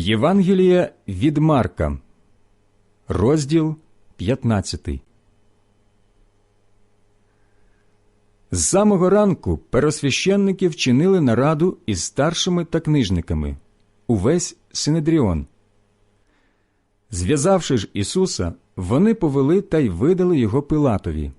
Євангелія від Марка, розділ 15. З самого ранку перосвященники вчинили нараду із старшими та книжниками увесь Синедріон. Зв'язавши ж Ісуса, вони повели та й видали його Пилатові.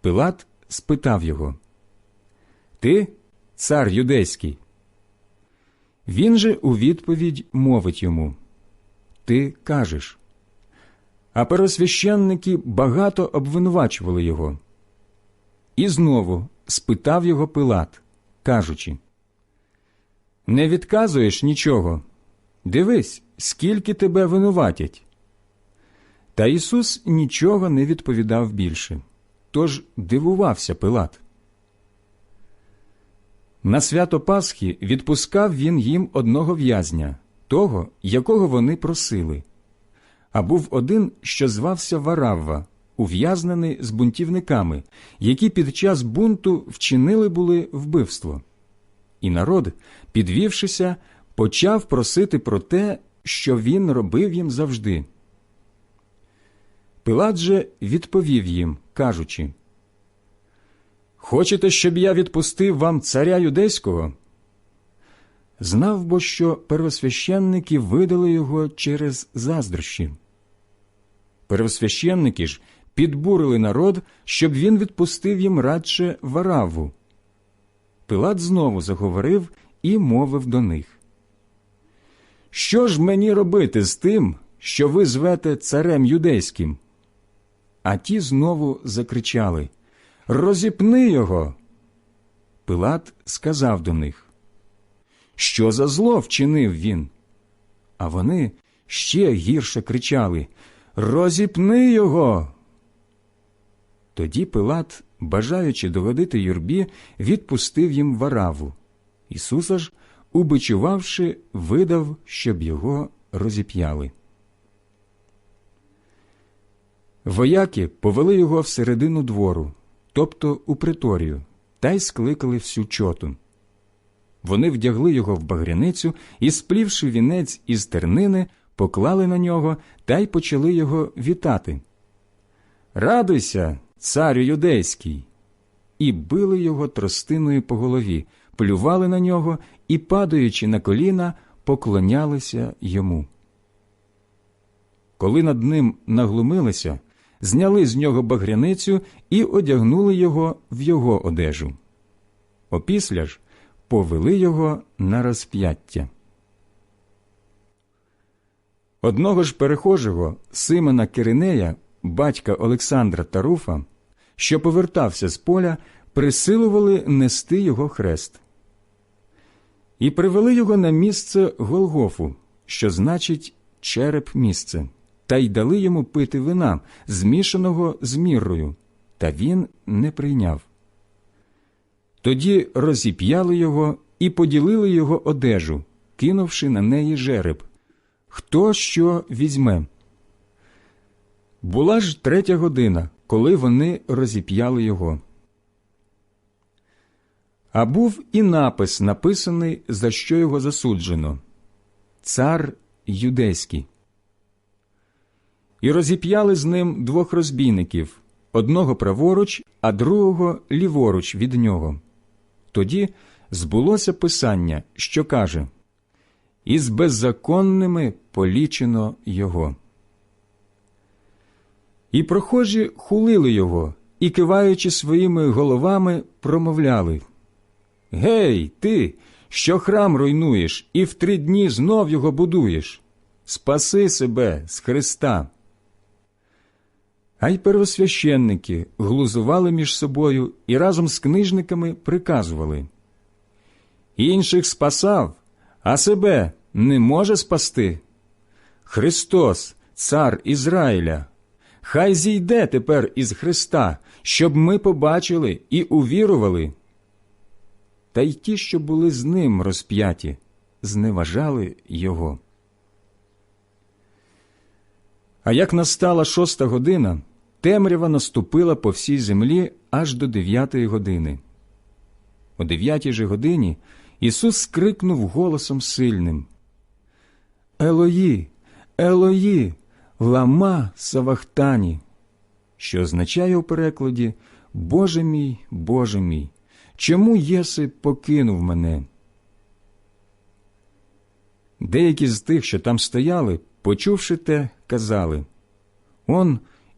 Пилат спитав його Ти цар юдейський? Він же у відповідь мовить йому Ти кажеш. А пересвященники багато обвинувачували його. І знову спитав його Пилат, кажучи Не відказуєш нічого. Дивись, скільки тебе винуватять. Та Ісус нічого не відповідав більше, тож дивувався Пилат. На свято Пасхи відпускав він їм одного в'язня, того, якого вони просили. А був один, що звався Варавва, ув'язнений з бунтівниками, які під час бунту вчинили були вбивство. І народ, підвівшися, почав просити про те, що він робив їм завжди. Пилат же відповів їм, кажучи Хочете, щоб я відпустив вам царя юдейського? Знав бо, що первосвященники видали його через заздрощі. Первосвященники ж підбурили народ, щоб він відпустив їм радше вараву. Пилат знову заговорив і мовив до них. Що ж мені робити з тим, що ви звете царем юдейським? А ті знову закричали Розіпни його. Пилат сказав до них, Що за зло вчинив він? А вони ще гірше кричали Розіпни його. Тоді Пилат, бажаючи догодити юрбі, відпустив їм вараву. Ісуса ж, убичувавши, видав, щоб його розіп'яли. Вояки повели його всередину двору, тобто у приторію, та й скликали всю чоту. Вони вдягли його в багряницю і, сплівши вінець із тернини, поклали на нього та й почали його вітати. Радуйся, царю юдейський! І били його тростиною по голові, плювали на нього і, падаючи на коліна, поклонялися йому. Коли над ним наглумилися, зняли з нього багряницю і одягнули його в його одежу. Опісля ж повели його на розп'яття. Одного ж перехожого Симона Киринея, батька Олександра Таруфа, що повертався з поля, присилували нести його хрест. І привели його на місце Голгофу, що значить череп місце та й дали йому пити вина, змішаного з міррою, та він не прийняв. Тоді розіп'яли його і поділили його одежу, кинувши на неї жереб. Хто що візьме? Була ж третя година, коли вони розіп'яли його. А був і напис, написаний, за що його засуджено Цар юдейський і розіп'яли з ним двох розбійників одного праворуч, а другого ліворуч від нього. Тоді збулося писання, що каже Із беззаконними полічено його. І прохожі хулили його і, киваючи своїми головами, промовляли Гей, ти, що храм руйнуєш, і в три дні знов його будуєш. Спаси себе з Христа. А й первосвященники глузували між собою і разом з книжниками приказували Інших спасав, а себе не може спасти. Христос, Цар Ізраїля, хай зійде тепер із Христа, щоб ми побачили і увірували. Та й ті, що були з ним розп'яті, зневажали його. А як настала шоста година, темрява наступила по всій землі аж до дев'ятої години. О дев'ятій же годині Ісус скрикнув голосом сильним Елої, Елої, лама Савахтані, що означає у перекладі Боже мій, Боже мій, чому єси покинув мене? Деякі з тих, що там стояли, почувши те, казали Он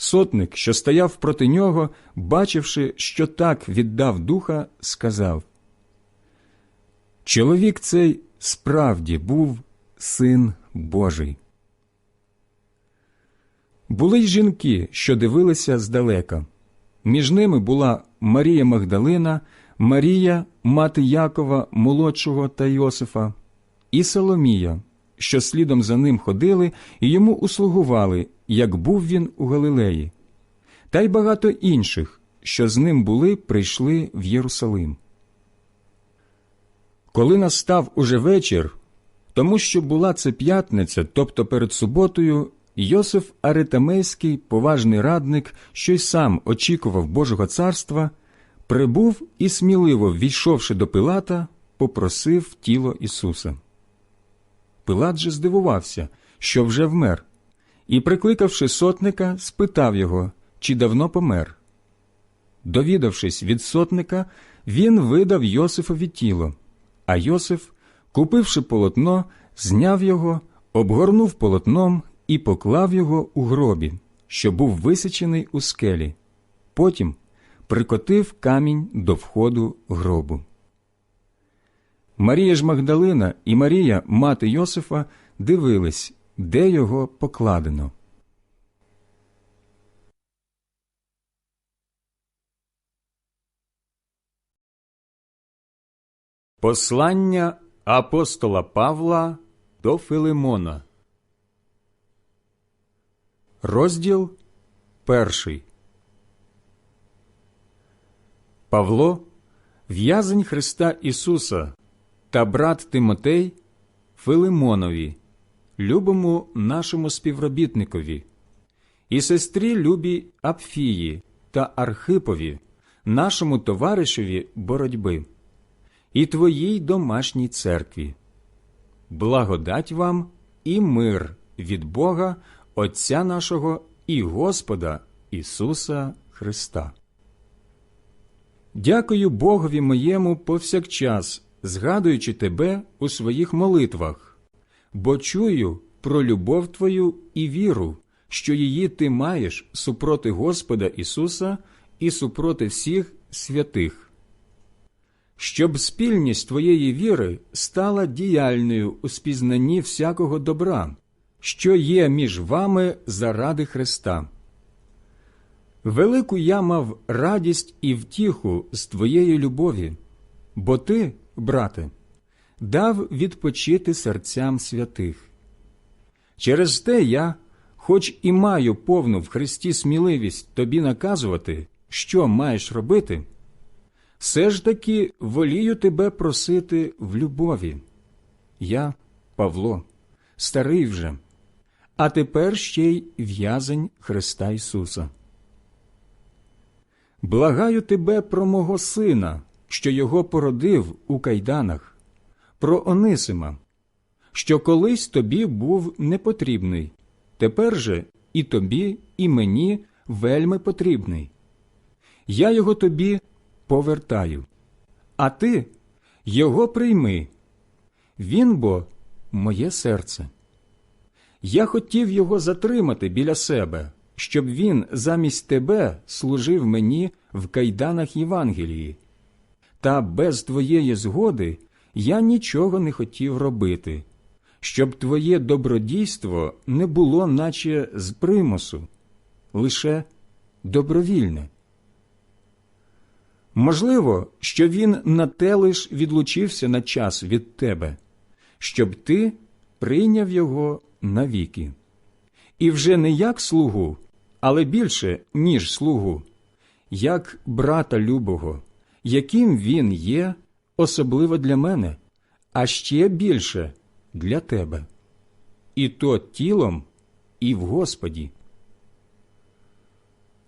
Сотник, що стояв проти нього, бачивши, що так віддав духа, сказав Чоловік цей справді був син Божий. Були й жінки, що дивилися здалека. Між ними була Марія Магдалина, Марія, мати Якова, молодшого та Йосифа, і Соломія, що слідом за ним ходили і йому услугували, як був він у Галилеї, та й багато інших, що з ним були, прийшли в Єрусалим. Коли настав уже вечір, тому що була це п'ятниця, тобто перед суботою, Йосиф Аритамейський, поважний радник, що й сам очікував Божого царства, прибув і сміливо, ввійшовши до Пилата, попросив тіло Ісуса. Пилат же здивувався, що вже вмер, і, прикликавши сотника, спитав його, чи давно помер. Довідавшись від сотника, він видав Йосифові тіло, а Йосиф, купивши полотно, зняв його, обгорнув полотном і поклав його у гробі, що був висічений у скелі. Потім прикотив камінь до входу гробу. Марія ж Магдалина і Марія, мати Йосифа, дивились, де його покладено. Послання апостола Павла до Филимона. Розділ перший. Павло, в'язень Христа Ісуса та брат Тимотей Филимонові, любому нашому співробітникові, і сестрі любі Апфії та Архипові, нашому товаришеві боротьби, і твоїй домашній церкві. Благодать вам і мир від Бога, Отця нашого і Господа Ісуса Христа. Дякую Богові моєму повсякчас, згадуючи тебе у своїх молитвах, бо чую про любов твою і віру, що її ти маєш супроти Господа Ісуса і супроти всіх святих. Щоб спільність твоєї віри стала діяльною у спізнанні всякого добра, що є між вами заради Христа. Велику я мав радість і втіху з твоєї любові, бо ти, брате, дав відпочити серцям святих. Через те я, хоч і маю повну в Христі сміливість тобі наказувати, що маєш робити, все ж таки волію тебе просити в любові. Я, Павло, старий вже, а тепер ще й в'язень Христа Ісуса. Благаю тебе про мого сина, що його породив у кайданах, про Онисима, що колись тобі був непотрібний, тепер же і тобі, і мені вельми потрібний. Я його тобі повертаю, а ти його прийми. Він бо моє серце. Я хотів його затримати біля себе, щоб він замість тебе служив мені в кайданах Євангелії. Та без твоєї згоди я нічого не хотів робити, щоб твоє добродійство не було, наче з примусу, лише добровільне. Можливо, що він на те лиш відлучився на час від тебе, щоб ти прийняв його навіки. і вже не як слугу, але більше, ніж слугу, як брата любого, яким він є, особливо для мене, а ще більше для тебе, і то тілом, і в Господі.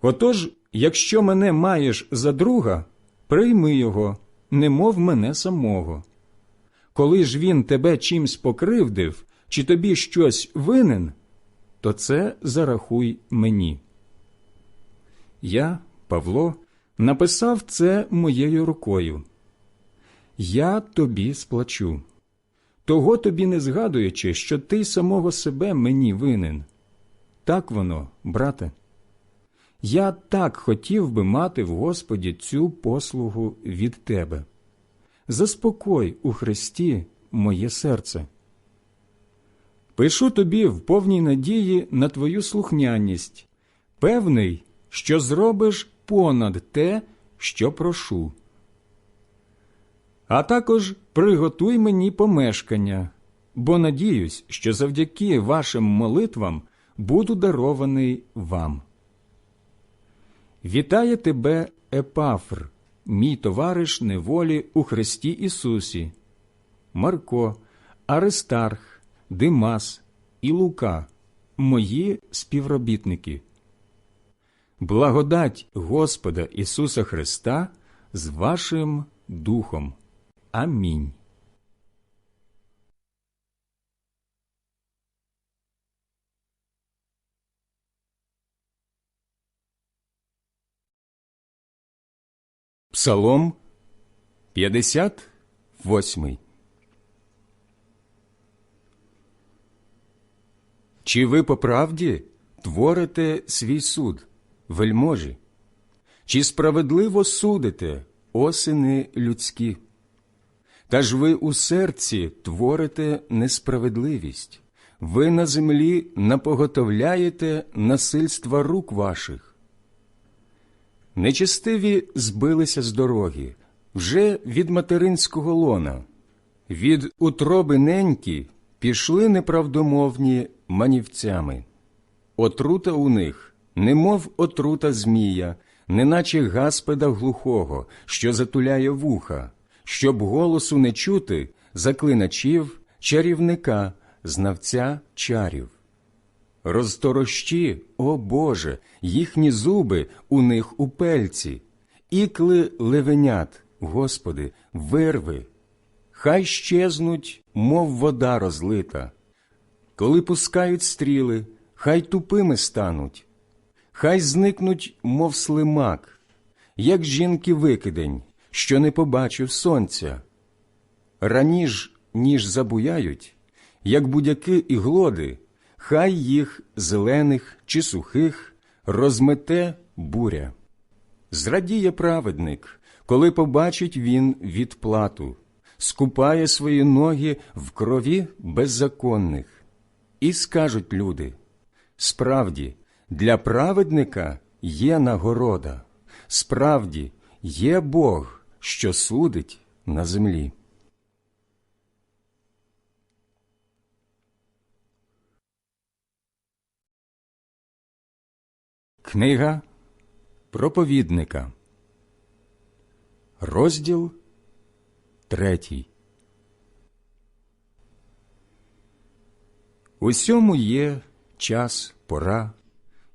Отож, якщо мене маєш за друга, прийми його, немов мене самого. Коли ж він тебе чимсь покривдив, чи тобі щось винен, то це зарахуй мені. Я, Павло, написав це моєю рукою. Я тобі сплачу. Того тобі не згадуючи, що ти самого себе мені винен. Так воно, брате. Я так хотів би мати в Господі цю послугу від тебе. Заспокой у Христі моє серце. Пишу тобі в повній надії на твою слухняність, певний, що зробиш понад те, що прошу. А також приготуй мені помешкання, бо надіюсь, що завдяки вашим молитвам буду дарований вам. Вітає тебе, Епафр, мій товариш неволі у Христі Ісусі, Марко, Аристарх, Димас і Лука, мої співробітники. Благодать Господа Ісуса Христа з вашим Духом. Амінь. Псалом 58 Чи ви по правді творите свій суд, вельможі? Чи справедливо судите, осини людські? Та ж ви у серці творите несправедливість, ви на землі напоготовляєте насильства рук ваших. Нечестиві збилися з дороги вже від материнського лона, від утроби неньки пішли неправдомовні манівцями. Отрута у них, немов отрута змія, неначе гаспеда глухого, що затуляє вуха, щоб голосу не чути заклиначів, чарівника, знавця чарів. Розторощі, о Боже, їхні зуби у них у пельці, ікли левенят, Господи, вирви, хай щезнуть, мов вода розлита. Коли пускають стріли, хай тупими стануть, хай зникнуть, мов слимак, як жінки викидень, що не побачив сонця. Раніж, ніж забуяють, як будяки і глоди, хай їх зелених чи сухих розмете буря. Зрадіє праведник, коли побачить він відплату, скупає свої ноги в крові беззаконних. І скажуть люди справді, для праведника є нагорода, справді є Бог, що судить на землі. Книга проповідника, розділ третій. Усьому є час, пора,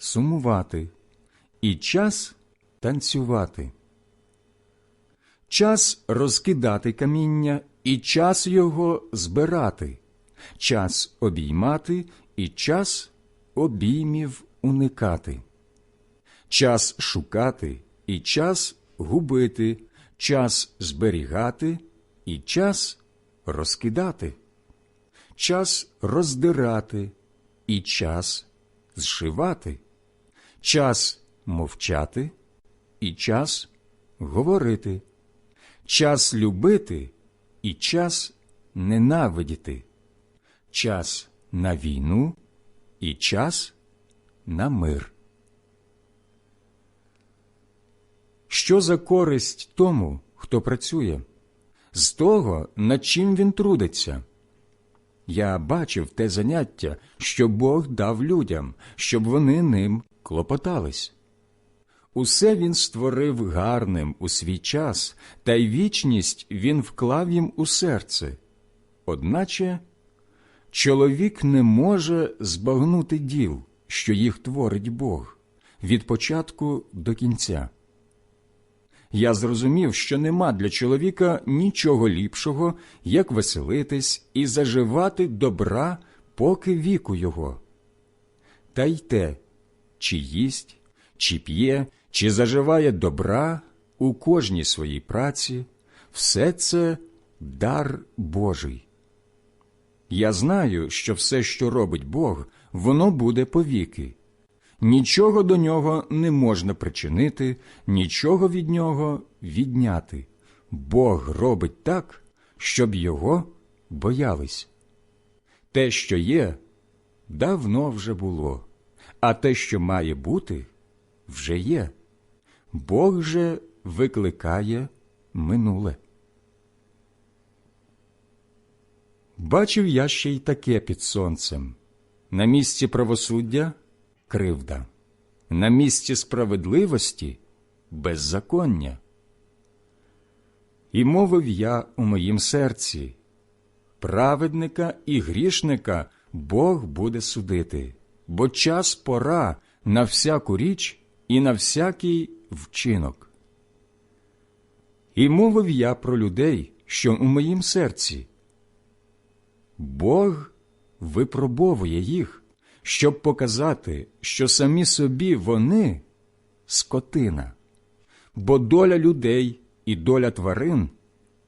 сумувати і час танцювати, час розкидати каміння і час його збирати, час обіймати і час обіймів уникати. Час шукати і час губити, час зберігати і час розкидати, час роздирати і час зшивати, час мовчати і час говорити, час любити і час ненавидіти, час на війну і час на мир. Що за користь тому, хто працює, з того, над чим він трудиться? Я бачив те заняття, що Бог дав людям, щоб вони ним клопотались. Усе він створив гарним у свій час, та й вічність він вклав їм у серце. Одначе чоловік не може збагнути діл, що їх творить Бог, від початку до кінця. Я зрозумів, що нема для чоловіка нічого ліпшого, як веселитись і заживати добра, поки віку його. Та й те, чи їсть, чи п'є, чи заживає добра у кожній своїй праці, все це дар Божий. Я знаю, що все, що робить Бог, воно буде повіки. Нічого до нього не можна причинити, нічого від нього відняти. Бог робить так, щоб його боялись. Те, що є, давно вже було, а те, що має бути, вже є. Бог же викликає минуле. Бачив я ще й таке під сонцем на місці правосуддя кривда, на місці справедливості беззаконня. І мовив я у моїм серці праведника і грішника Бог буде судити, бо час пора на всяку річ і на всякий вчинок. І мовив я про людей, що у моїм серці. Бог випробовує їх, щоб показати, що самі собі вони скотина, бо доля людей і доля тварин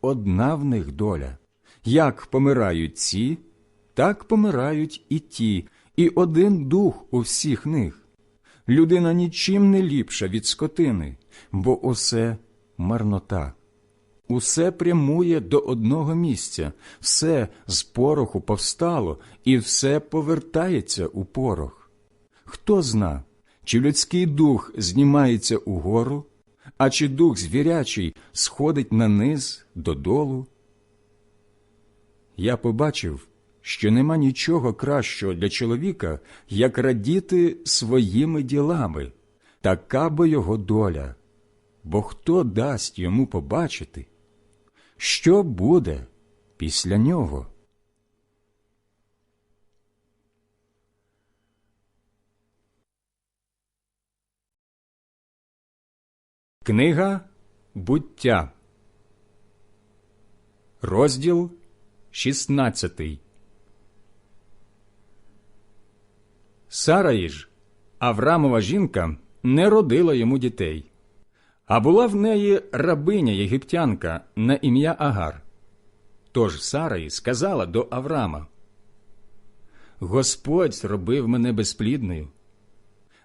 одна в них доля. Як помирають ці, так помирають і ті, і один дух у всіх них. Людина нічим не ліпша від скотини, бо усе марнота. Усе прямує до одного місця, все з пороху повстало, і все повертається у порох. Хто зна, чи людський дух знімається угору, а чи дух звірячий сходить на низ додолу? Я побачив, що нема нічого кращого для чоловіка, як радіти своїми ділами, така бо його доля. Бо хто дасть йому побачити, що буде після нього? Книга буття, розділ 16 Сараї ж, Аврамова жінка, не родила йому дітей, а була в неї рабиня єгиптянка на ім'я Агар. Тож Сараї сказала до Аврама: Господь зробив мене безплідною.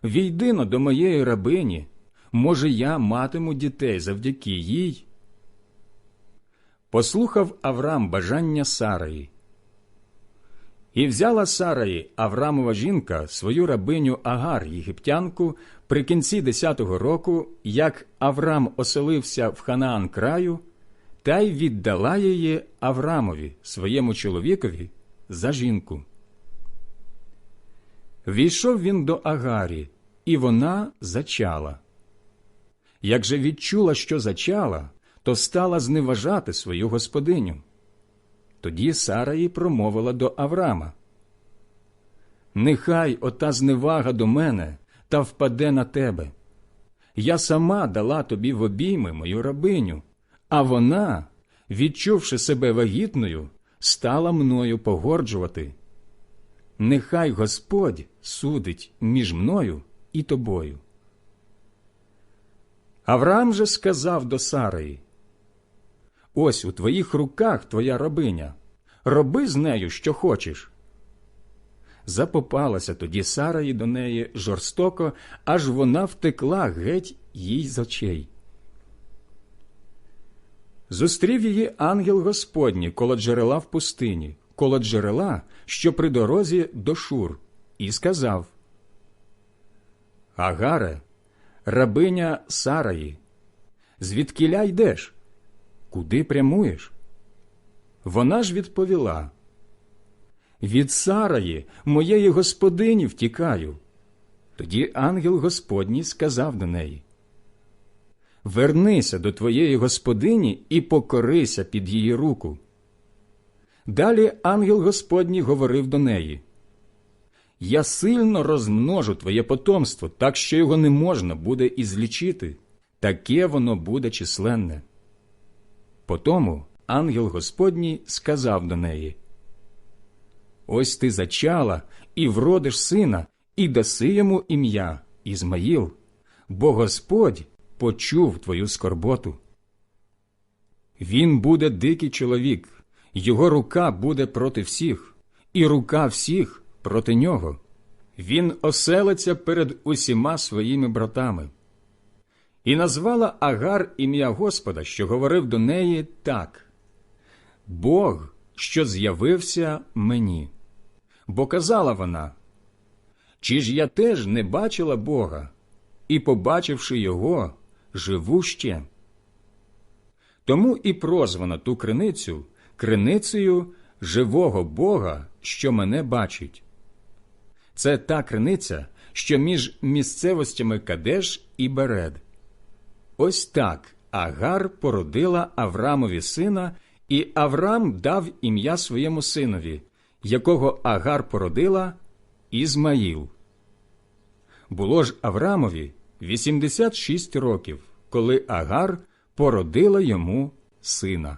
Війдино до моєї рабині, може, я матиму дітей завдяки їй. Послухав Авраам бажання Сараї. І взяла Сараї Аврамова жінка свою рабиню Агар єгиптянку при кінці десятого року, як Аврам оселився в Ханаан краю, та й віддала її Аврамові, своєму чоловікові, за жінку. Війшов він до Агарі, і вона зачала. Як же відчула, що зачала, то стала зневажати свою господиню. Тоді Сара їй промовила до Аврама Нехай ота зневага до мене та впаде на тебе. Я сама дала тобі в обійми мою рабиню, а вона, відчувши себе вагітною, стала мною погорджувати. Нехай Господь судить між мною і тобою. Авраам же сказав до Сараї Ось у твоїх руках твоя рабиня, роби з нею, що хочеш. Запопалася тоді Сараї до неї жорстоко, аж вона втекла геть їй з очей. Зустрів її ангел Господній коло джерела в пустині, коло джерела, що при дорозі до Шур, і сказав Агаре, рабиня Сараї, звідкіля йдеш? Куди прямуєш? Вона ж відповіла Від Сараї, моєї господині, втікаю. Тоді ангел Господній сказав до неї Вернися до твоєї господині і покорися під її руку. Далі ангел Господній говорив до неї Я сильно розмножу твоє потомство, так що його не можна буде і злічити, таке воно буде численне. Потому ангел Господній сказав до неї Ось ти зачала і вродиш сина, і даси йому ім'я Ізмаїл, бо Господь почув твою скорботу. Він буде дикий чоловік, його рука буде проти всіх, і рука всіх проти нього. Він оселиться перед усіма своїми братами. І назвала Агар ім'я Господа, що говорив до неї так Бог, що з'явився мені. Бо казала вона, чи ж я теж не бачила Бога, і, побачивши його, живу ще. Тому і прозвано ту криницю криницею живого Бога, що мене бачить. Це та криниця, що між місцевостями Кадеш і Беред. Ось так Агар породила Аврамові сина, і Аврам дав ім'я своєму синові, якого Агар породила Ізмаїл. Було ж Аврамові 86 років, коли Агар породила йому сина.